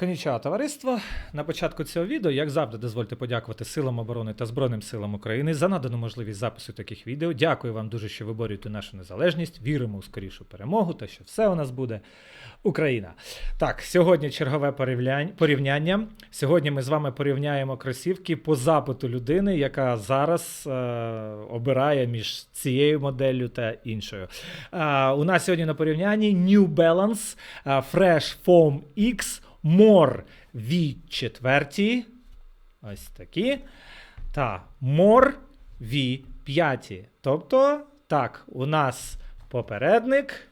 Коніча, товариство. На початку цього відео, як завжди, дозвольте подякувати Силам оборони та Збройним силам України за надану можливість запису таких відео. Дякую вам дуже, що ви борюєте нашу незалежність. Віримо у скорішу перемогу та що все у нас буде Україна. Так, сьогодні чергове порівняння. Сьогодні ми з вами порівняємо кросівки по запиту людини, яка зараз е, обирає між цією моделлю та іншою. Е, у нас сьогодні на порівнянні New Balance е, Fresh Foam X More V4. Ось такі. Та More v п'яті. Тобто, так, у нас попередник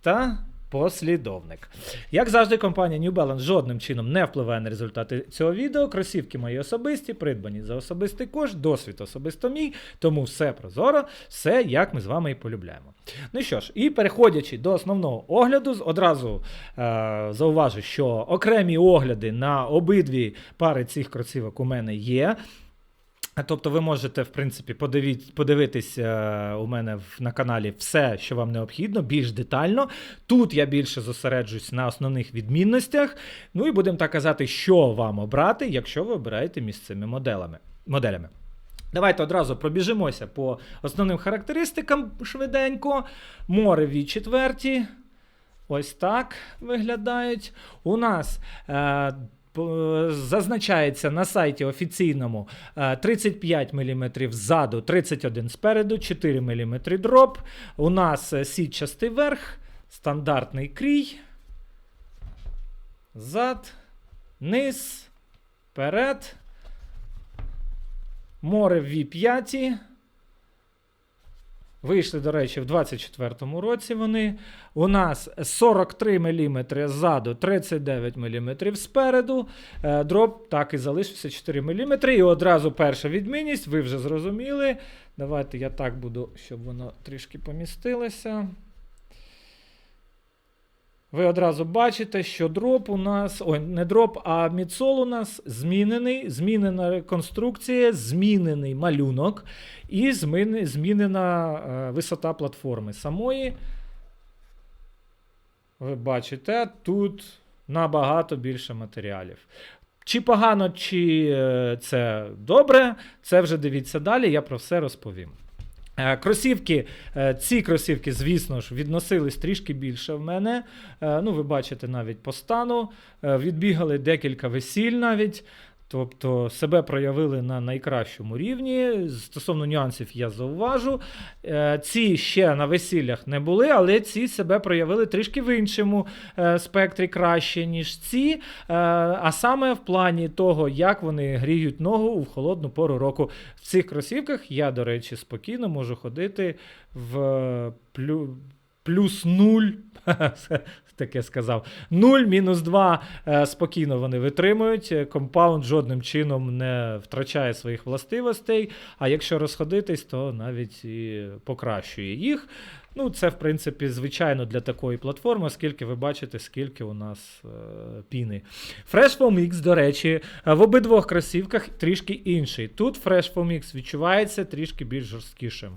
та послідовник. Як завжди, компанія New Balance жодним чином не впливає на результати цього відео. Кросівки мої особисті, придбані за особистий кошт, досвід особисто мій, тому все прозоро, все як ми з вами і полюбляємо. Ну що ж, і переходячи до основного огляду, одразу е, зауважу, що окремі огляди на обидві пари цих кросівок у мене є. Тобто ви можете, в принципі, подивіть, подивитись е, у мене на каналі все, що вам необхідно, більш детально. Тут я більше зосереджусь на основних відмінностях. Ну і будемо так казати, що вам обрати, якщо ви обираєте між моделями. моделями. Давайте одразу пробіжимося по основним характеристикам швиденько. Море в 4 Ось так виглядають. У нас е, зазначається на сайті офіційному е, 35 мм ззаду, 31 спереду, 4 мм дроп. У нас е, сітчастий верх, стандартний крій. Зад, низ, перед. Море в V5. Вийшли, до речі, в 24-му році вони. У нас 43 мм ззаду, 39 мм спереду. Е, Дроп так і залишився 4 мм. І одразу перша відмінність, ви вже зрозуміли. Давайте я так буду, щоб воно трішки помістилося. Ви одразу бачите, що дроп у нас, ой, не дроп, а мідсол у нас змінений, змінена реконструкція, змінений малюнок і змінена е, висота платформи самої. Ви бачите, тут набагато більше матеріалів. Чи погано, чи е, це добре, це вже дивіться далі, я про все розповім. Е, Кросівки, е, ці кросівки, звісно ж, відносились трішки більше в мене. Е, Ну, ви бачите навіть по стану. Відбігали декілька весіль навіть. Тобто себе проявили на найкращому рівні. Стосовно нюансів я зауважу. Е, Ці ще на весіллях не були, але ці себе проявили трішки в іншому е, спектрі краще, ніж ці. Е, А саме в плані того, як вони гріють ногу у холодну пору року. В цих кросівках я, до речі, спокійно можу ходити в плюс нуль. Таке сказав. 0, мінус 2 е, спокійно вони витримують. Компаунд жодним чином не втрачає своїх властивостей. А якщо розходитись, то навіть і покращує їх. Ну, це, в принципі, звичайно для такої платформи, оскільки ви бачите, скільки у нас е, піни. Fresh Foam X, до речі, в обидвох кросівках трішки інший. Тут Fresh Foam X відчувається трішки більш жорсткішим.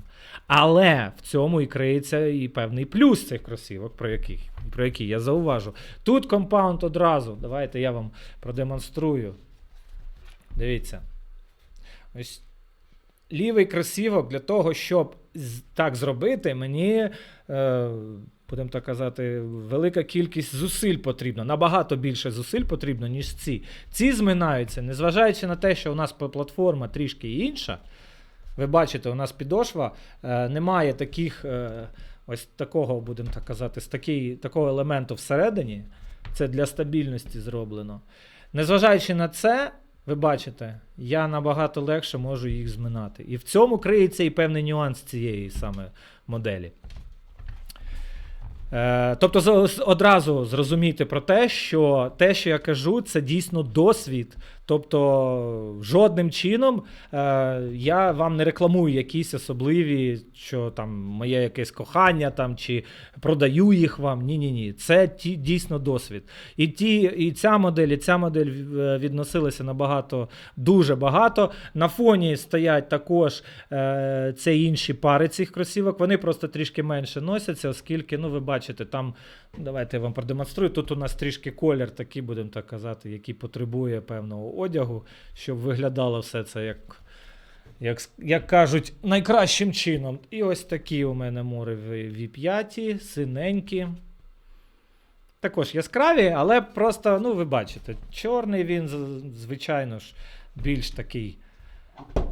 Але в цьому і криється і певний плюс цих кросівок, про, яких, про які я зауважу. Тут компаунд одразу. Давайте я вам продемонструю. Дивіться. Ось лівий кросівок для того, щоб так зробити, мені, е, будемо так казати, велика кількість зусиль потрібна. Набагато більше зусиль потрібно, ніж ці. Ці зминаються, незважаючи на те, що у нас платформа трішки інша. Ви бачите, у нас підошва е, немає таких, е, ось такого, будемо так казати, з такий, такого елементу всередині. Це для стабільності зроблено. Незважаючи на це, ви бачите, я набагато легше можу їх зминати. І в цьому криється і певний нюанс цієї саме моделі. Е, тобто одразу зрозумійте про те, що те, що я кажу, це дійсно досвід. Тобто, жодним чином е, я вам не рекламую якісь особливі, що там моє якесь кохання там, чи продаю їх вам. Ні, ні, ні. Це ті, дійсно досвід. І, ті, і ця модель, і ця модель е, відносилася набагато дуже багато. На фоні стоять також е, це інші пари цих кросівок. Вони просто трішки менше носяться, оскільки, ну, ви бачите, там Давайте я вам продемонструю. Тут у нас трішки колір такий, будемо так казати, який потребує певного одягу, щоб виглядало все це як, як, як кажуть, найкращим чином. І ось такі у мене мори V5, синенькі. Також яскраві, але просто, ну, ви бачите, чорний він, звичайно ж, більш такий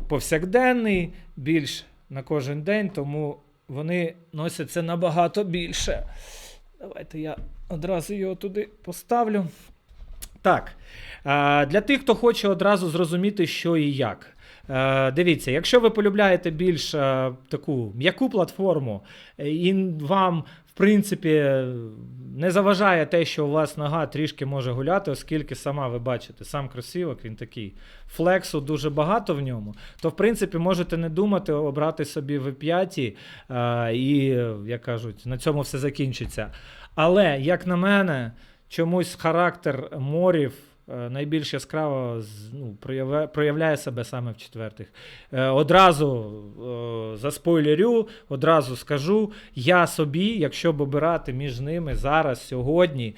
повсякденний, більш на кожен день, тому вони носяться набагато більше. Давайте я одразу його туди поставлю. Так. е, Для тих, хто хоче одразу зрозуміти, що і як. Е, Дивіться, якщо ви полюбляєте більш е, таку м'яку платформу, і вам, в принципі, не заважає те, що у вас нога трішки може гуляти, оскільки сама ви бачите, сам кросівок, він такий. Флексу дуже багато в ньому, то в принципі можете не думати обрати собі V5 е, і, як кажуть, на цьому все закінчиться. Але, як на мене, чомусь характер морів е, найбільш яскраво ну, проявляє, проявляє себе саме в четвертих. Е, Одразу е, заспойлерю, одразу скажу, я собі, якщо б обирати між ними зараз, сьогодні,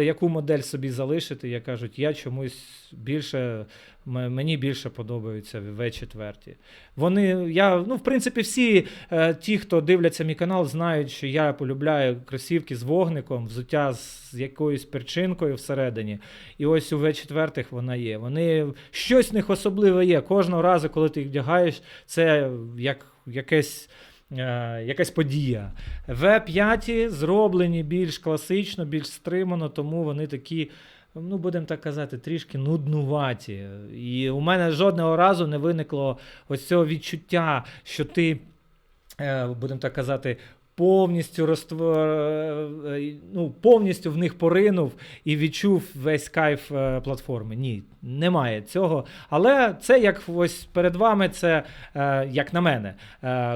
яку модель собі залишити, я кажуть, я чомусь більше. Мені більше подобаються V4. Вони, я, ну, в принципі, всі е, ті, хто дивляться мій канал, знають, що я полюбляю кросівки з вогником, взуття з якоюсь перчинкою всередині. І ось у V4 вона є. Вони щось в них особливе є. Кожного разу, коли ти їх вдягаєш, це як якесь. Е, Якась подія. В5 зроблені більш класично, більш стримано, тому вони такі, ну будемо так казати, трішки нуднуваті. І у мене жодного разу не виникло ось цього відчуття, що ти, е, будемо так казати, повністю розтвор... е, ну, повністю в них поринув і відчув весь кайф платформи. Ні, немає цього. Але це як ось перед вами, це як на мене.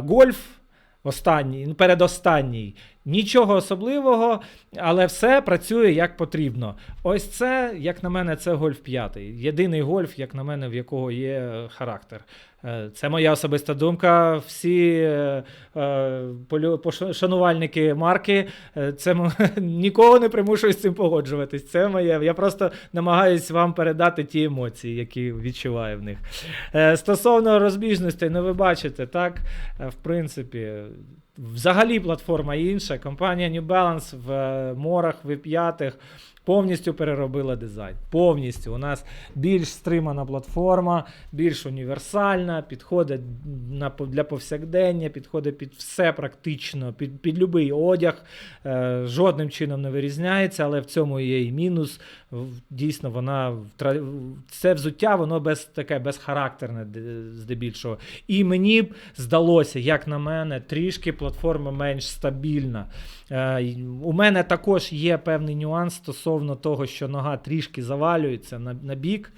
Гольф. Останній, ну, передостанній. Нічого особливого, але все працює як потрібно. Ось це, як на мене, це гольф п'ятий. Єдиний гольф, як на мене, в якого є е, характер. Е, Це моя особиста думка. Всі е, е, марки, е, це нікого не примушую з цим погоджуватись. Це моє. Я просто намагаюсь вам передати ті емоції, які відчуваю в них. Стосовно розбіжностей, ну ви бачите, так, в принципі, взагалі платформа інша. Компанія New Balance в е, морах, в 5 повністю переробила дизайн. Повністю. У нас більш стримана платформа, більш універсальна, підходить для повсякдення, підходить під все практично, під, під будь-який одяг. Е, жодним чином не вирізняється, але в цьому є і мінус. Дійсно, вона це взуття, воно без таке безхарактерне здебільшого. І мені б здалося, як на мене, трішки платформа менш стабільна. Е, У мене також є певний нюанс стосовно того, що нога трішки завалюється на, на бік.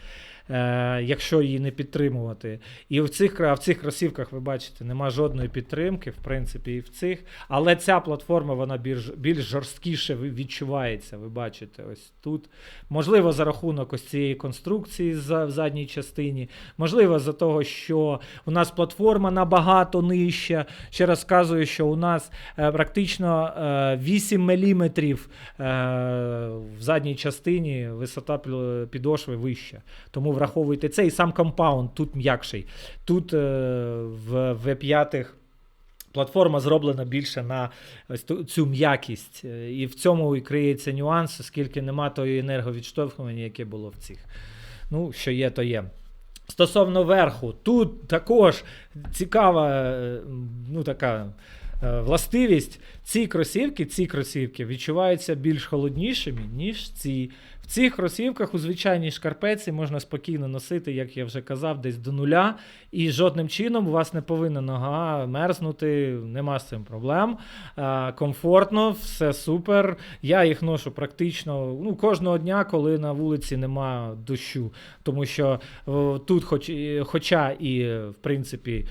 Е, якщо її не підтримувати. І в цих, кра- в цих кросівках, ви бачите, нема жодної підтримки, в принципі, і в цих. Але ця платформа вона більш, більш жорсткіше відчувається. Ви бачите, ось тут. Можливо, за рахунок ось цієї конструкції в задній частині. Можливо, за того, що у нас платформа набагато нижча. Ще раз сказую, що у нас е, практично е, 8 мм е, в задній частині висота підошви вища. Тому враховуйте це і сам компаунд тут м'якший. Тут е, в V5 платформа зроблена більше на ось цю м'якість. Е, І в цьому і криється нюанс, оскільки нема тої енерговідштовхування, яке було в цих. Ну, що є, то є. Стосовно верху, тут також цікава е, ну, така властивість. Ці кросівки, ці кросівки відчуваються більш холоднішими, ніж ці. В цих кросівках у звичайній шкарпеці можна спокійно носити, як я вже казав, десь до нуля. І жодним чином у вас не повинна нога мерзнути, нема з цим проблем. Е, комфортно, все супер. Я їх ношу практично ну, кожного дня, коли на вулиці нема дощу. Тому що тут, хоч, хоча і в принципі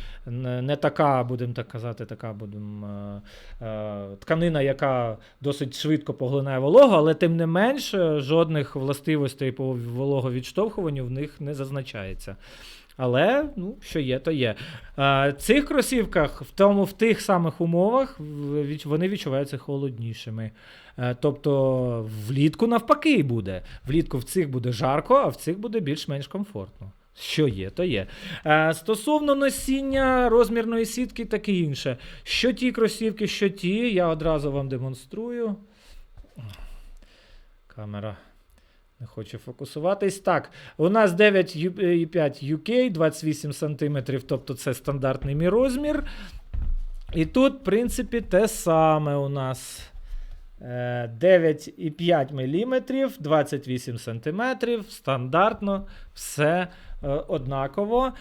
не така, будемо так казати, така будемо е, е, тканина, яка досить швидко поглинає вологу, але тим не менш е, жодних властивостей по вологовідштовхуванню в них не зазначається. Але ну, що є, то є. В цих кросівках, в тому в тих самих умовах, вони відчуваються холоднішими. Тобто влітку навпаки буде. Влітку в цих буде жарко, а в цих буде більш-менш комфортно. Що є, то є. Е, Стосовно носіння розмірної сітки, таке інше. Що ті кросівки, що ті, я одразу вам демонструю. Камера не хоче фокусуватись. Так, у нас 9,5 UK, 28 см, тобто це стандартний мій розмір. І тут, в принципі, те саме у нас. Е, 9,5 мм, 28 см, стандартно, все однаково.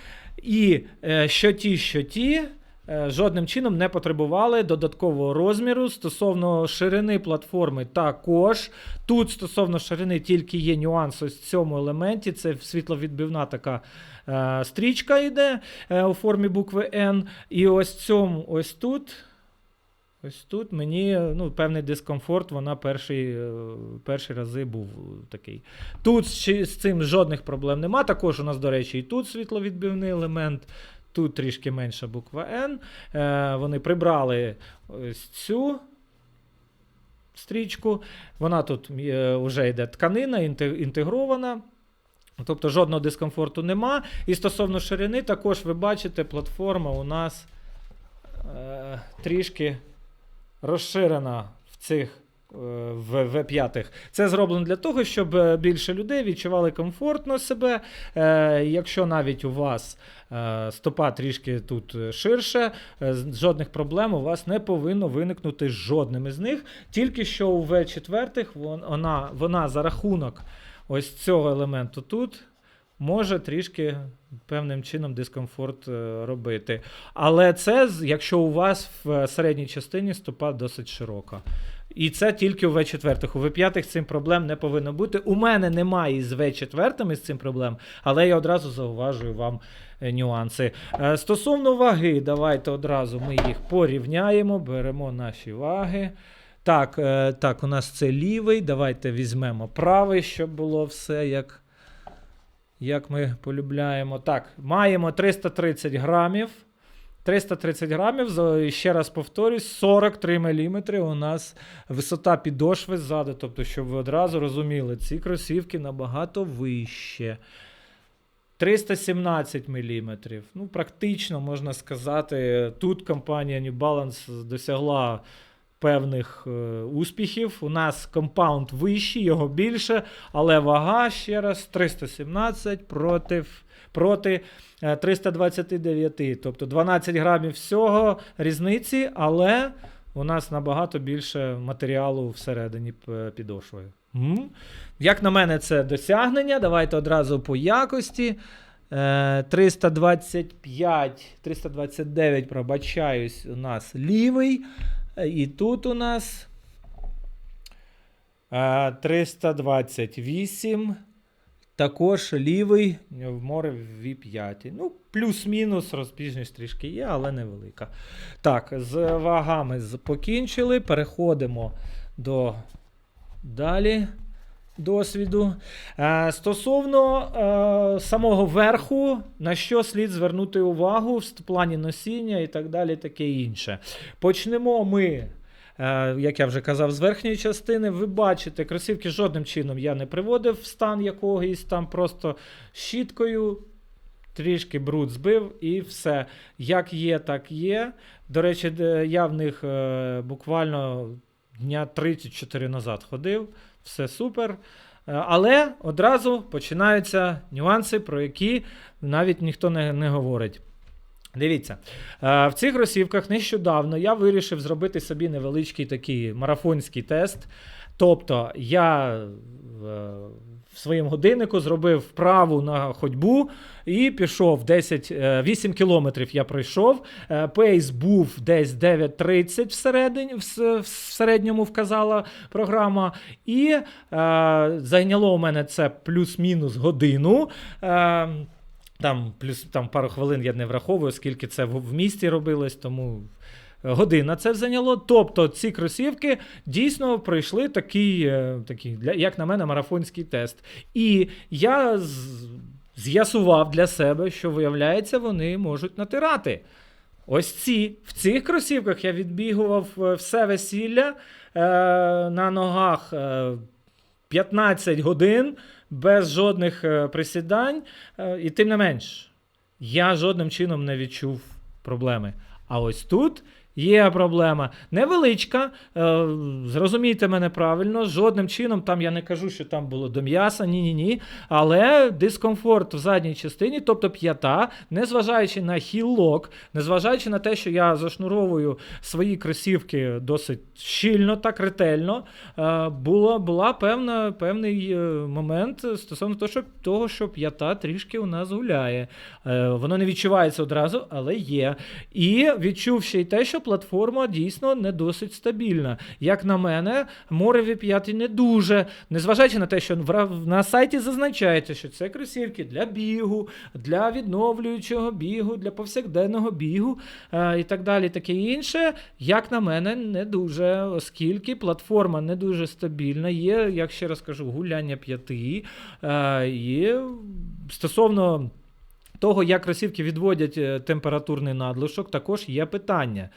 І е, що ті, що ті, е, жодним чином не потребували додаткового розміру. Стосовно ширини платформи також. Тут стосовно ширини тільки є нюанс ось в цьому елементі. Це світловідбивна така е, стрічка йде е, у формі букви N. І ось цьому, ось тут. Ось тут мені ну, певний дискомфорт, вона перший, е, перші рази був такий. Тут з, цим жодних проблем нема. Також у нас, до речі, і тут світловідбивний елемент, тут трішки менша буква N. Е, вони прибрали ось цю стрічку. Вона тут е, вже йде тканина, інтегрована. Тобто жодного дискомфорту нема. І стосовно ширини, також ви бачите, платформа у нас е, трішки розширена в цих е, в V5. Це зроблено для того, щоб е, більше людей відчували комфортно себе. Е, якщо навіть у вас стопа трішки тут ширше, жодних проблем у вас не повинно виникнути з жодним із них. Тільки що у V4 вона, вона за рахунок ось цього елементу тут. Може трішки певним чином дискомфорт е, робити. Але це, якщо у вас в середній частині стопа досить широка. І це тільки у В4. У В5 з цим проблем не повинно бути. У мене немає із В4 з цим проблем, але я одразу зауважую вам е, нюанси. Е, Стосовно ваги, давайте одразу ми їх порівняємо, беремо наші ваги. Так, так, у нас це лівий. Давайте візьмемо правий, щоб було все як. Як ми полюбляємо. Так, маємо 330 грамів. 330 грамів, ще раз повторюсь, 43 мм у нас висота підошви ззаду. Тобто, щоб ви одразу розуміли, ці кросівки набагато вище. 317 мм. Ну, практично можна сказати, тут компанія New Balance досягла певних е, успіхів. У нас компаунд вищий, його більше, але вага ще раз 317 проти, проти е, 329. Тобто 12 грамів всього різниці, але у нас набагато більше матеріалу всередині п- підошви. Як на мене, це досягнення. Давайте одразу по якості. Е, 325, 329, пробачаюсь, у нас лівий. І тут у нас е, 328. Також лівий в море в V5. Ну, плюс-мінус розбіжність трішки є, але невелика. Так, з вагами покінчили. Переходимо до далі досвіду. Е, стосовно е, самого верху, на що слід звернути увагу в плані носіння і так далі, таке інше. Почнемо ми. Е, Як я вже казав, з верхньої частини, ви бачите, кросівки жодним чином я не приводив в стан якогось там просто щіткою, трішки бруд збив і все. Як є, так є. До речі, я в них буквально дня 34 назад ходив, все супер. Е, Але одразу починаються нюанси, про які навіть ніхто не, не говорить. Дивіться, е, в цих росівках нещодавно я вирішив зробити собі невеличкий такий марафонський тест. Тобто я е, в своєму годиннику зробив вправу на ходьбу і пішов 10, е, 8 кілометрів я пройшов. Е, Пейс був десь 9.30 всередині, в, середньому вказала програма. І е, зайняло у мене це плюс-мінус годину. Е, там плюс там пару хвилин я не враховую, оскільки це в місті робилось, тому година це зайняло. Тобто ці кросівки дійсно пройшли такий, е, такий для, як на мене, марафонський тест. І я з'ясував для себе, що виявляється, вони можуть натирати. Ось ці. В цих кросівках я відбігував е, все весілля е, на ногах е, 15 годин без жодних е, присідань. Е, і тим не менш, я жодним чином не відчув проблеми. А ось тут є проблема. Невеличка, е, зрозумійте мене правильно, жодним чином там я не кажу, що там було до м'яса, ні-ні ні. Але дискомфорт в задній частині, тобто п'ята, незважаючи на хілок, незважаючи на те, що я зашнуровую свої кросівки досить щільно, так ретельно, е, було, була певна, певний е, момент стосовно того, що, того, що п'ята трішки у нас гуляє. Е, Воно не відчувається одразу, але є. І відчув ще й те, що платформа дійсно не досить стабільна. Як на мене, море 5 не дуже. Незважаючи на те, що на сайті зазначається, що це кросівки для бігу, для відновлюючого бігу, для повсякденного бігу е, і так далі, таке інше. Як на мене, не дуже, оскільки платформа не дуже стабільна. Є, як ще раз кажу, гуляння п'яти. Е, і стосовно того, як кросівки відводять е, температурний надлишок, також є питання.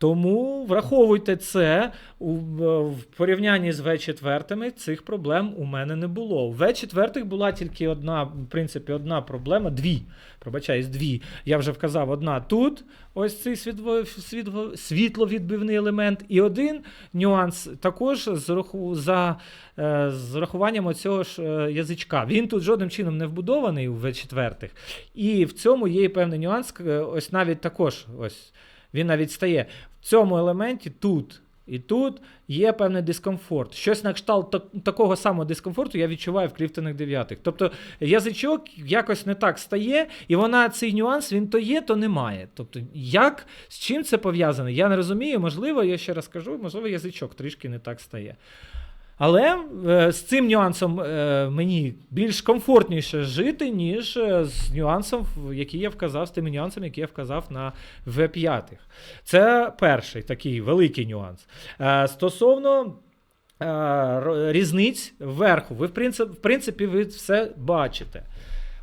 Тому враховуйте це у, в- порівнянні з В4 цих проблем у мене не було. У В4 була тільки одна, в принципі, одна проблема, дві. Пробачаюсь, дві. Я вже вказав, одна тут, ось цей світло, світло, світловідбивний елемент, і один нюанс також з, раху- за, е, з рахуванням оцього ж е, язичка. Він тут жодним чином не вбудований у В4. І в цьому є і певний нюанс. е, Ось навіть також ось він навіть стає. Цьому елементі тут і тут є певний дискомфорт. Щось на кшталт так- такого самого дискомфорту я відчуваю в кліфтених дев'ятих. Тобто язичок якось не так стає, і вона цей нюанс він то є, то немає. Тобто, як з чим це пов'язане? Я не розумію. Можливо, я ще раз кажу, можливо, язичок трішки не так стає. Але е, з цим нюансом е, мені більш комфортніше жити, ніж е, з нюансом, який я вказав, з тим нюансами, які я вказав на В5. Це перший такий великий нюанс. Е, стосовно е, різниць вверху, ви в принципі, в принципі ви все бачите.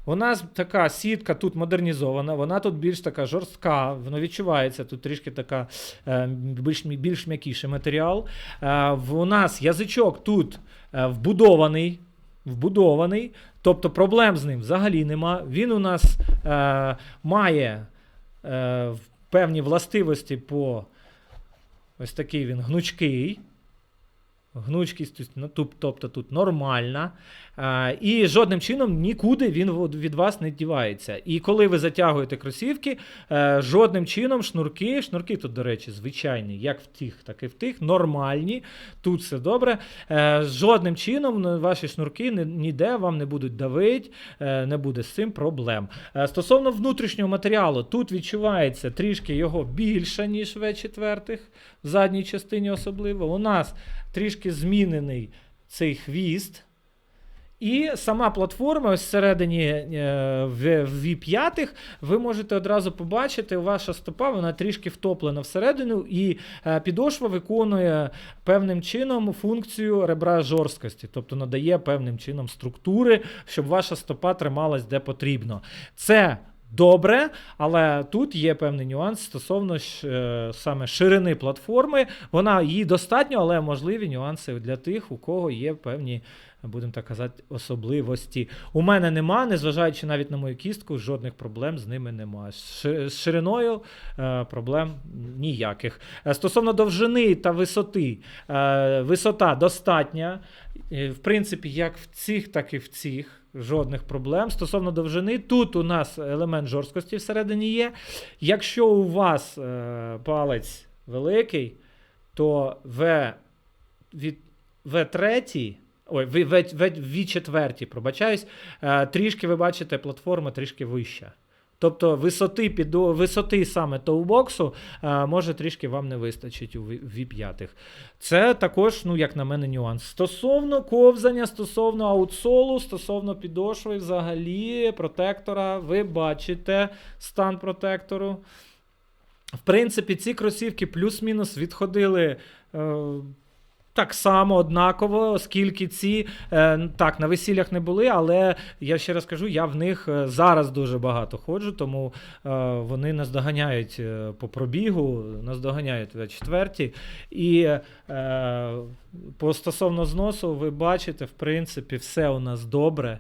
У нас така сітка тут модернізована, вона тут більш така жорстка, воно відчувається, тут трішки така е, більш, більш м'якіший матеріал. Е, у нас язичок тут е, вбудований. Вбудований, тобто проблем з ним взагалі нема. Він у нас е, має е, певні властивості по ось такий він гнучкий. Гнучкість, ну, тобто тут нормальна. І жодним чином нікуди він від- вас не дівається. І коли ви затягуєте кросівки, е, жодним чином шнурки, шнурки тут, до речі, звичайні, як в тих, так і в тих, нормальні. Тут все добре. Е, жодним чином ну, ваші шнурки ніде вам не будуть давити, е, не буде з цим проблем. Стосовно внутрішнього матеріалу, тут відчувається трішки його більше, ніж в 4 в задній частині особливо. У нас трішки змінений цей хвіст. І сама платформа ось всередині е, в в V5 ви можете одразу побачити, ваша стопа вона трішки втоплена всередину, і е, підошва виконує певним чином функцію ребра жорсткості, тобто надає певним чином структури, щоб ваша стопа трималась де потрібно. Це добре, але тут є певний нюанс стосовно е, саме ширини платформи. Вона її достатньо, але можливі нюанси для тих, у кого є певні, будемо так казати, особливості. У мене нема, незважаючи навіть на мою кістку, жодних проблем з ними нема. З шириною е, проблем ніяких. Е, Стосовно довжини та висоти, висота достатня. В принципі, як в цих, так і в цих. Жодних проблем. Стосовно довжини, тут у нас елемент жорсткості всередині є. Якщо у вас е, палець великий, то В від В3, ой, В, В, В, В4, пробачаюсь, е, трішки ви бачите, платформа трішки вища. Тобто висоти під висоти саме тоубоксу е, може трішки вам не вистачить у V5. Це також, ну, як на мене, нюанс. Стосовно ковзання, стосовно аутсолу, стосовно підошви, взагалі, протектора, ви бачите стан протектору. В принципі, ці кросівки плюс-мінус відходили. Е, Так само однаково, оскільки ці е, так на весіллях не були, але я ще раз кажу, я в них е, зараз дуже багато ходжу, тому е, вони наздоганяють по пробігу, наздоганяють в четверті. І по стосовно зносу, ви бачите, в принципі, все у нас добре.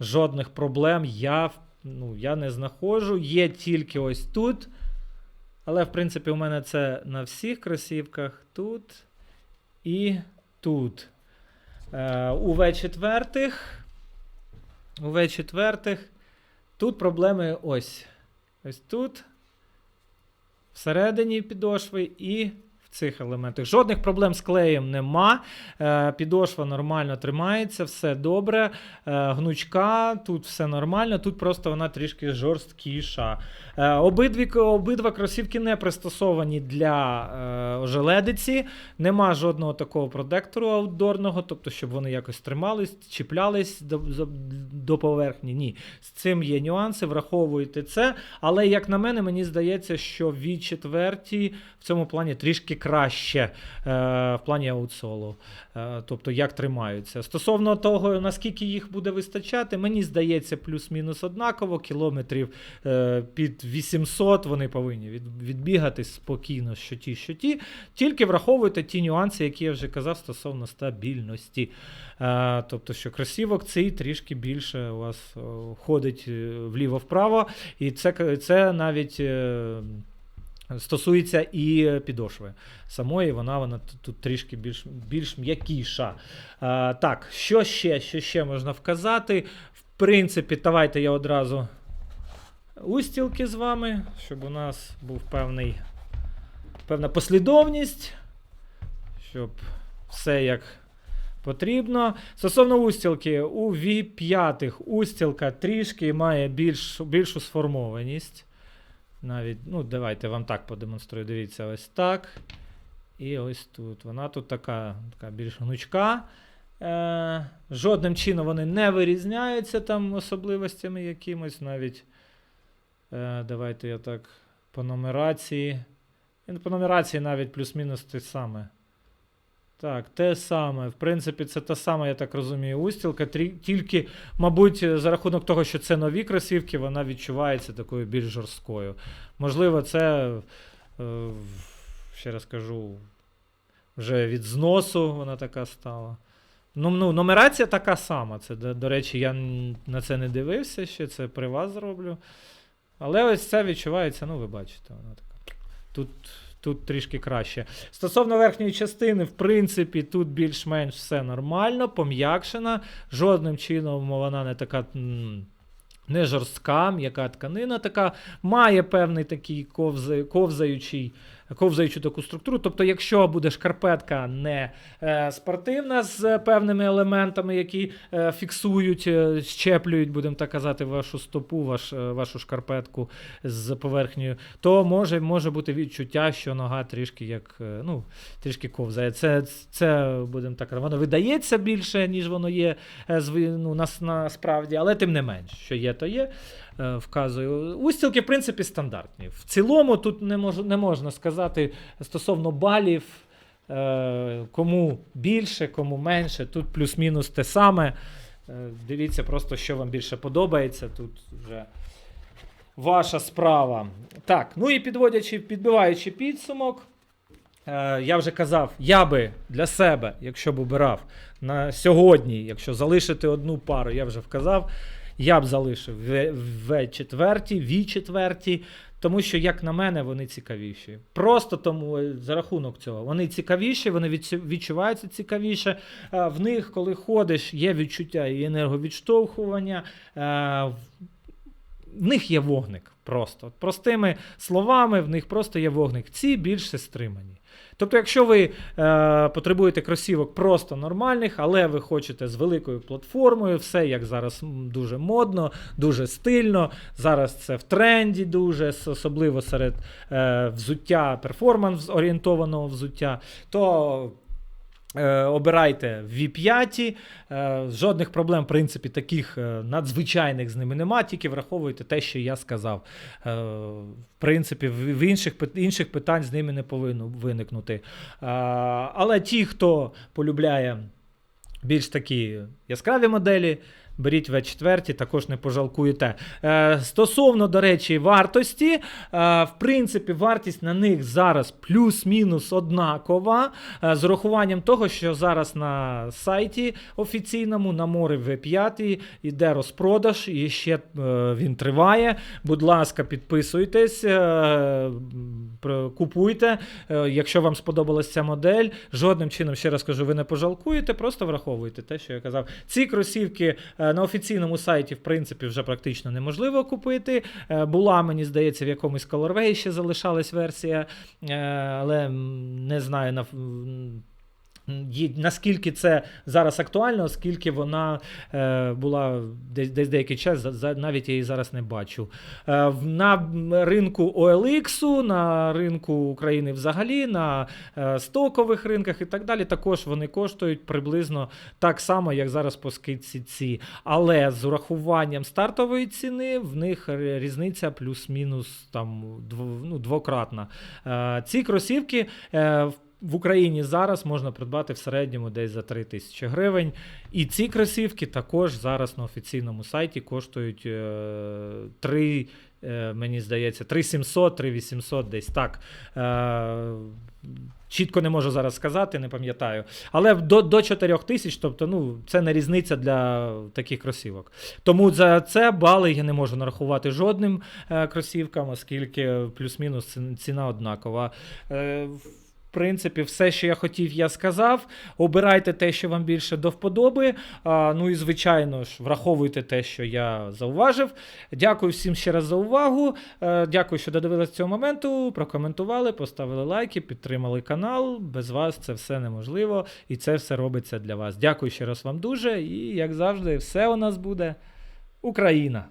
Жодних проблем я, ну, я не знаходжу. Є тільки ось тут. Але, в принципі, у мене це на всіх кросівках тут і тут. Е, у В4. У В-четвертих, Тут проблеми ось. Ось тут. Всередині підошви і цих елементах. Жодних проблем з клеєм нема. Е, підошва нормально тримається, все добре. Е, гнучка, тут все нормально, тут просто вона трішки жорсткіша. Е, обидві, обидва кросівки не пристосовані для ожеледиці. Нема жодного такого протектору аутдорного, тобто, щоб вони якось тримались, чіплялись до, до, поверхні. Ні. З цим є нюанси, враховуйте це. Але, як на мене, мені здається, що v 4 в цьому плані трішки краще е, в плані аутсолу. Е, тобто, як тримаються. Стосовно того, наскільки їх буде вистачати, мені здається, плюс-мінус однаково, кілометрів е, під 800 вони повинні від, відбігати спокійно, що ті, що ті. Тільки враховуйте ті нюанси, які я вже казав стосовно стабільності. Тобто, що кросівок цей трішки більше у вас ходить вліво-вправо, і це, це навіть. Стосується і підошви самої, вона вона тут трішки більш, більш м'якіша. А, так, що ще, що ще можна вказати? В принципі, давайте я одразу устілки з вами, щоб у нас був певний, певна послідовність, щоб все як потрібно. Стосовно устілки, у V5 устілка трішки має більш, більшу сформованість. Навіть, ну, давайте вам так подемонструю. Дивіться, ось так. І ось тут. Вона тут така, така більш гнучка. Е, жодним чином вони не вирізняються там особливостями якимось. Навіть. Е, давайте я так по нумерації. По нумерації навіть плюс-мінус те саме. Так, те саме. В принципі, це та сама, я так розумію, устілка. Тільки, мабуть, за рахунок того, що це нові кросівки, вона відчувається такою більш жорсткою. Можливо, це, е, ще раз кажу, вже від зносу вона така стала. Ну, ну, нумерація така сама. Це, до, до речі, я на це не дивився ще, це при вас зроблю. Але ось це відчувається, ну, ви бачите, вона така. Тут, тут трішки краще. Стосовно верхньої частини, в принципі, тут більш-менш все нормально, пом'якшена. Жодним чином вона не така. Не жорстка, м'яка тканина така, має певний такий ковза, ковзаючий, ковзаючу таку структуру. Тобто, якщо буде шкарпетка не е, спортивна з певними елементами, які е, фіксують, е, щеплюють, будемо так казати, вашу стопу, ваш, вашу шкарпетку з поверхнею, то може, може бути відчуття, що нога трішки як ну, трішки ковзає. Це, це будемо так воно видається більше, ніж воно є ну, нас, насправді, але тим не менш, що є, то є. Е, Вказую. Устілки, в принципі, стандартні. В цілому тут не, мож, не можна сказати стосовно балів, е, кому більше, кому менше. Тут плюс-мінус те саме. Е, Дивіться просто, що вам більше подобається. Тут вже ваша справа. Так, ну і підводячи, підбиваючи підсумок. Я вже казав, я би для себе, якщо б обирав на сьогодні, якщо залишити одну пару, я вже вказав, я б залишив В4, В4, тому що, як на мене, вони цікавіші. Просто тому е, за рахунок цього. Вони цікавіші, вони відчуваються цікавіше. Е, В них, коли ходиш, є відчуття і енерговідштовхування. е, в- в них є вогник просто. Простими словами, в них просто є вогник. Ці більше стримані. Тобто, якщо ви е, потребуєте кросівок просто нормальних, але ви хочете з великою платформою, все як зараз дуже модно, дуже стильно. Зараз це в тренді дуже, особливо серед е, взуття, перформанс орієнтованого взуття, то Обирайте V5, е, жодних проблем, в принципі, таких е, надзвичайних з ними нема, тільки враховуйте те, що я сказав. Е, В принципі, в інших, інших питань з ними не повинно виникнути. Е, Але ті, хто полюбляє більш такі яскраві моделі, беріть В4, також не пожалкуєте. Е, Стосовно, до речі, вартості, е, в принципі, вартість на них зараз плюс-мінус однакова. е, З урахуванням того, що зараз на сайті офіційному на море В5 йде розпродаж, і ще е, він триває. Будь ласка, підписуйтесь, е, купуйте. Е, Якщо вам сподобалася ця модель, жодним чином, ще раз кажу, ви не пожалкуєте, просто враховуйте те, що я казав. Ці кросівки е, на офіційному сайті, в принципі, вже практично неможливо купити. Е, Була, мені здається, в якомусь Colorway ще залишалась версія, е, але не знаю Наскільки це зараз актуально, оскільки вона е, була десь, десь деякий час, за, навіть я її зараз не бачу. Е, на ринку OLX, на ринку України взагалі, на е, стокових ринках і так далі, також вони коштують приблизно так само, як зараз по скидці ці. Але з урахуванням стартової ціни в них різниця плюс-мінус там дво- ну, двократна. Е, ці кросівки. Е, в Україні зараз можна придбати в середньому десь за 3 тисячі гривень. І ці кросівки також зараз на офіційному сайті коштують е, 3, е, мені здається, 3700, 3800, десь так. Е, Чітко не можу зараз сказати, не пам'ятаю. Але до, до 4 тисяч, тобто, ну, це не різниця для таких кросівок. Тому за це бали я не можу нарахувати жодним е, кросівкам, оскільки плюс-мінус ціна однакова. Е, принципі, все, що я хотів, я сказав. Обирайте те, що вам більше до вподоби. А, ну і звичайно ж, враховуйте те, що я зауважив. Дякую всім ще раз за увагу. Е, дякую, що додивились цього моменту. Прокоментували, поставили лайки, підтримали канал. Без вас це все неможливо, і це все робиться для вас. Дякую ще раз вам дуже. І як завжди, все у нас буде Україна.